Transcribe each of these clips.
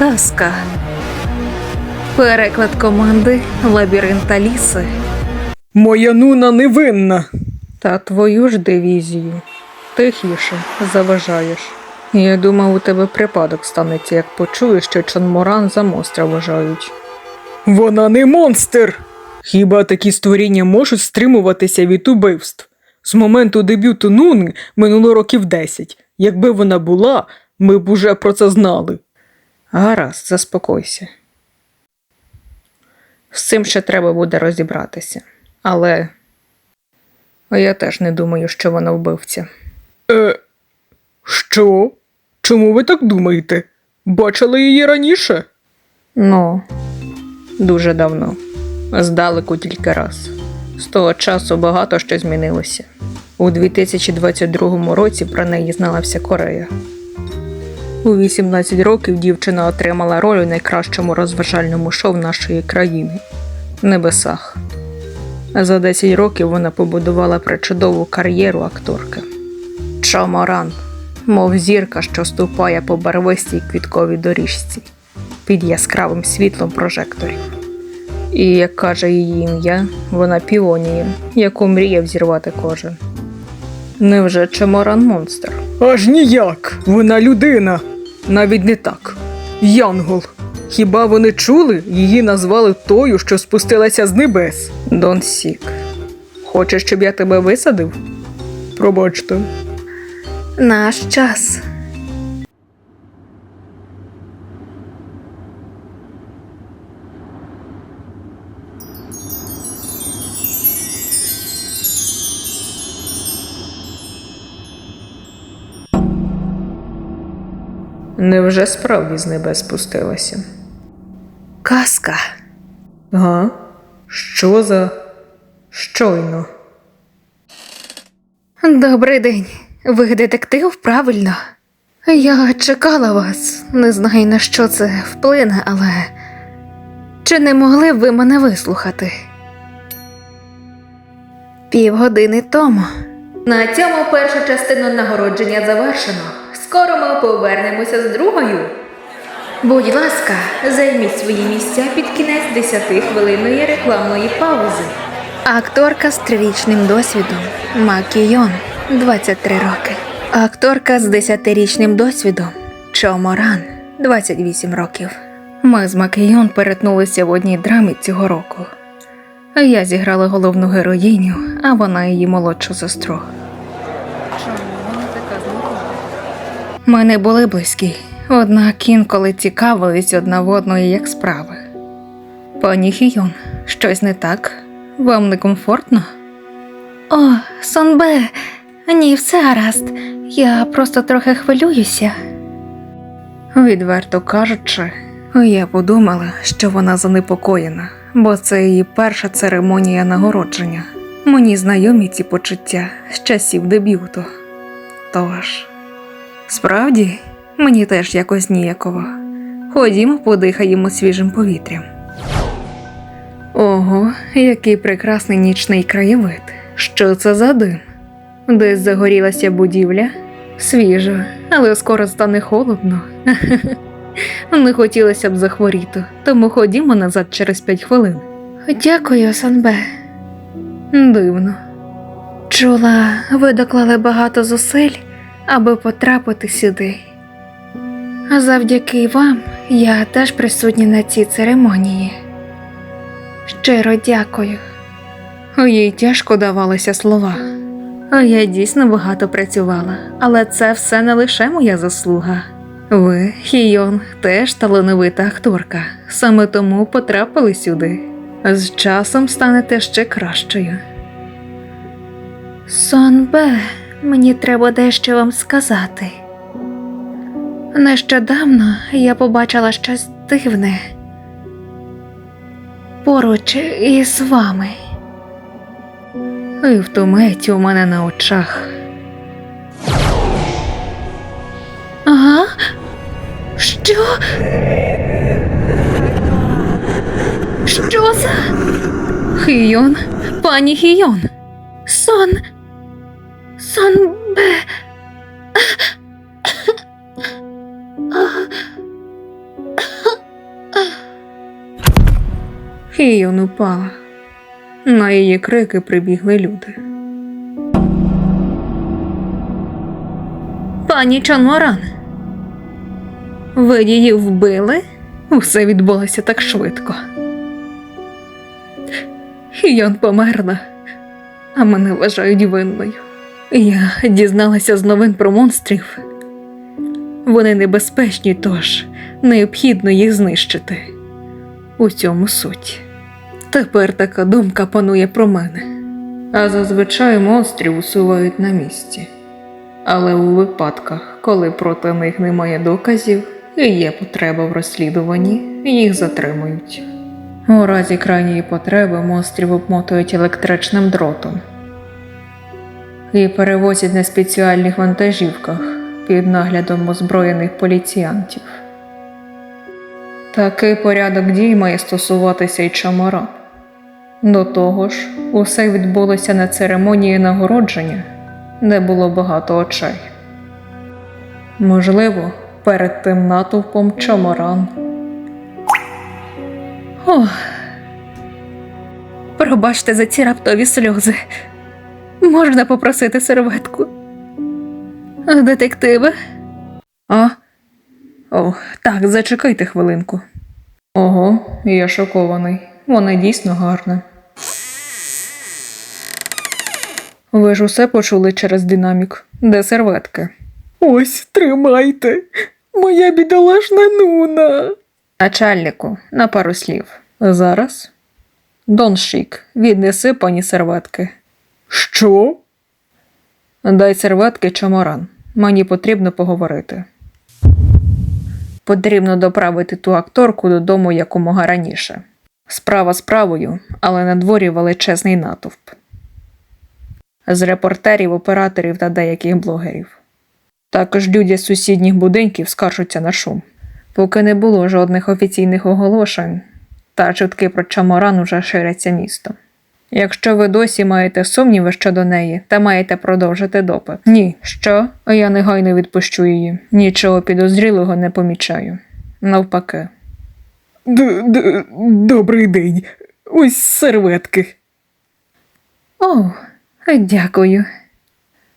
Казка. Переклад команди Лабіринт Аліси Моя нуна невинна. та твою ж дивізію. Тихіше заважаєш. Я думав, у тебе припадок станеться, як почуєш, що Чонморан за монстра вважають. Вона не монстр. Хіба такі створіння можуть стримуватися від убивств? З моменту дебюту Нунг минуло років 10. Якби вона була, ми б уже про це знали. Гаразд, заспокойся. З цим ще треба буде розібратися. Але я теж не думаю, що вона вбивця. Е, що? Чому ви так думаєте? Бачили її раніше? Ну, дуже давно. Здалеку тільки раз. З того часу багато що змінилося. У 2022 році про неї знала вся Корея. У 18 років дівчина отримала роль у найкращому розважальному шоу нашої країни Небесах. За 10 років вона побудувала причудову кар'єру акторки. Чоморан, мов зірка, що ступає по барвистій квітковій доріжці під яскравим світлом прожекторів. І, як каже її ім'я, вона піонія, яку мріяв зірвати кожен. Невже Чеморан монстр? Аж ніяк. Вона людина. Навіть не так. Янгол. Хіба вони чули? Її назвали тою, що спустилася з небес. Дон Сік. Хочеш, щоб я тебе висадив? Пробачте. Наш час. Невже справді з небес спустилася? Казка. Га? Що за щойно? Добрий день. Ви детектив, правильно? Я чекала вас. Не знаю на що це вплине, але чи не могли б ви мене вислухати? Півгодини тому. На цьому першу частину нагородження завершено. Скоро ми повернемося з другою. Будь ласка, займіть свої місця під кінець 10-хвилинної рекламної паузи. Акторка з трирічним досвідом Макійон, 23 роки. Акторка з 10-річним досвідом Чоморан, 28 років. Ми з Макійон перетнулися в одній драмі цього року. Я зіграла головну героїню, а вона її молодшу сестру. Ми не були близькі, однак інколи цікавились одна в одної як справи. Пані Хійон, щось не так? Вам не комфортно? О, Сонбе, ні, все гаразд. Я просто трохи хвилююся. Відверто кажучи, я подумала, що вона занепокоєна, бо це її перша церемонія нагородження. Мені знайомі ці почуття з часів дебюту. Тож, справді, мені теж якось ніяково. Ходімо, подихаємо свіжим повітрям. Ого, який прекрасний нічний краєвид. Що це за дим? Десь загорілася будівля? Свіжо, але скоро стане холодно. Не хотілося б захворіти, тому ходімо назад через п'ять хвилин. Дякую, Санбе. Дивно. Чула, ви доклали багато зусиль, аби потрапити сюди. А завдяки вам я теж присутня на цій церемонії. Щиро дякую. Їй тяжко давалися слова. Я дійсно багато працювала, але це все не лише моя заслуга. Ви, Хійон, теж талановита акторка, саме тому потрапили сюди. З часом станете ще кращою. Сонбе, мені треба дещо вам сказати. Нещодавно я побачила щось дивне поруч із вами. І в ту мить у мене на очах. Ага. Що? Що за? Хійон, пані Хійон. Хіон упала. На її крики прибігли люди. Пані Чанморан. Ви її вбили? Усе відбулося так швидко. Хіон померла, а мене вважають винною. Я дізналася з новин про монстрів. Вони небезпечні, тож необхідно їх знищити. У цьому суть. Тепер така думка панує про мене. А зазвичай монстрів усувають на місці. Але у випадках, коли проти них немає доказів і є потреба в розслідуванні, їх затримують. У разі крайньої потреби монстрів обмотують електричним дротом і перевозять на спеціальних вантажівках під наглядом озброєних поліціянтів. Такий порядок дій має стосуватися й чамара. До того ж, усе відбулося на церемонії нагородження, де було багато очей. Можливо, перед тим натовпом чамаран. Ох. Пробачте за ці раптові сльози. Можна попросити серветку. Детективи? А? О, так, зачекайте хвилинку. Ого, я шокований. Вона дійсно гарна. Ви ж усе почули через динамік. Де серветки? Ось, тримайте. Моя бідолашна нуна. Начальнику, на пару слів. Зараз. Доншик, віднеси пані серветки. Що? Дай серветки чаморан. Мені потрібно поговорити. Потрібно доправити ту акторку додому якомога раніше. Справа справою, але на дворі величезний натовп. З репортерів, операторів та деяких блогерів. Також люди з сусідніх будинків скаржуться на шум. Поки не було жодних офіційних оголошень, та чутки про чаморан уже ширяться містом. Якщо ви досі маєте сумніви щодо неї та маєте продовжити допит. Ні, що? Я негайно відпущу її. Нічого підозрілого не помічаю. Навпаки. Д- д- Добрий день. Ось серветки. О, дякую.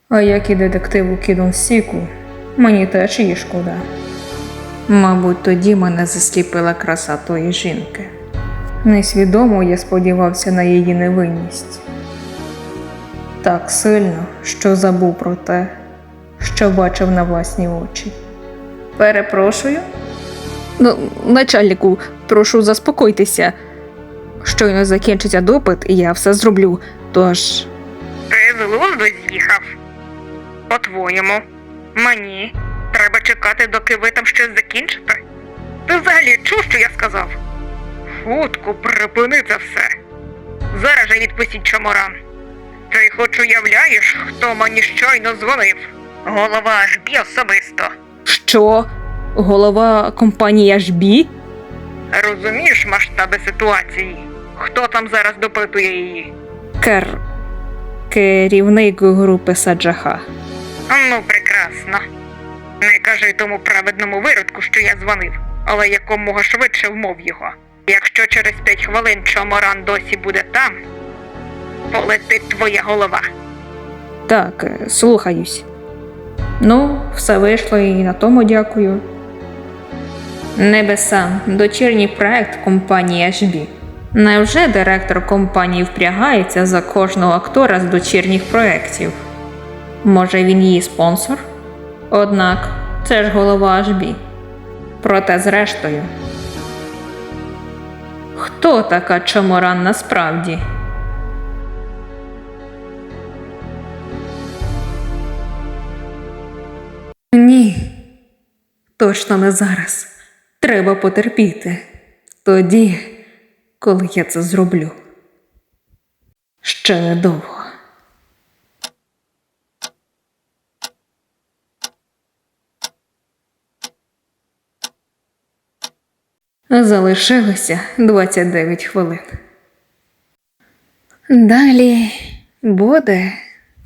А як і детективу Кідон Сіку, мені теж її шкода. Мабуть, тоді мене засліпила краса тої жінки. Несвідомо я сподівався на її невинність. Так сильно, що забув про те, що бачив на власні очі. Перепрошую. Ну, начальнику, прошу заспокойтеся. Щойно закінчиться допит, і я все зроблю. Тож. Ти з'їхав? По-твоєму, мені треба чекати, доки ви там щось закінчите? Ти взагалі чув, що я сказав? Хутко припини це все. Зараз же відпустіть чоморан. Ти хоч уявляєш, хто мені щойно дзвонив? Голова Ашбі особисто. Що? Голова компанії HB? Розумієш масштаби ситуації? Хто там зараз допитує її? Кер... Керівник групи Саджаха. Ну, прекрасно. Не кажи тому праведному виродку, що я дзвонив, але якомога швидше вмов його. Якщо через п'ять хвилин Чоморан досі буде там, полетить твоя голова. Так, е, слухаюсь. Ну, все вийшло і на тому дякую. Небеса, дочірній проект компанії HB. Невже директор компанії впрягається за кожного актора з дочірніх проєктів? Може, він її спонсор? Однак, це ж голова HB. Проте, зрештою. Хто така Чоморан насправді? Ні, точно не зараз. Треба потерпіти. Тоді, коли я це зроблю. Ще недовго. Залишилося 29 хвилин. Далі буде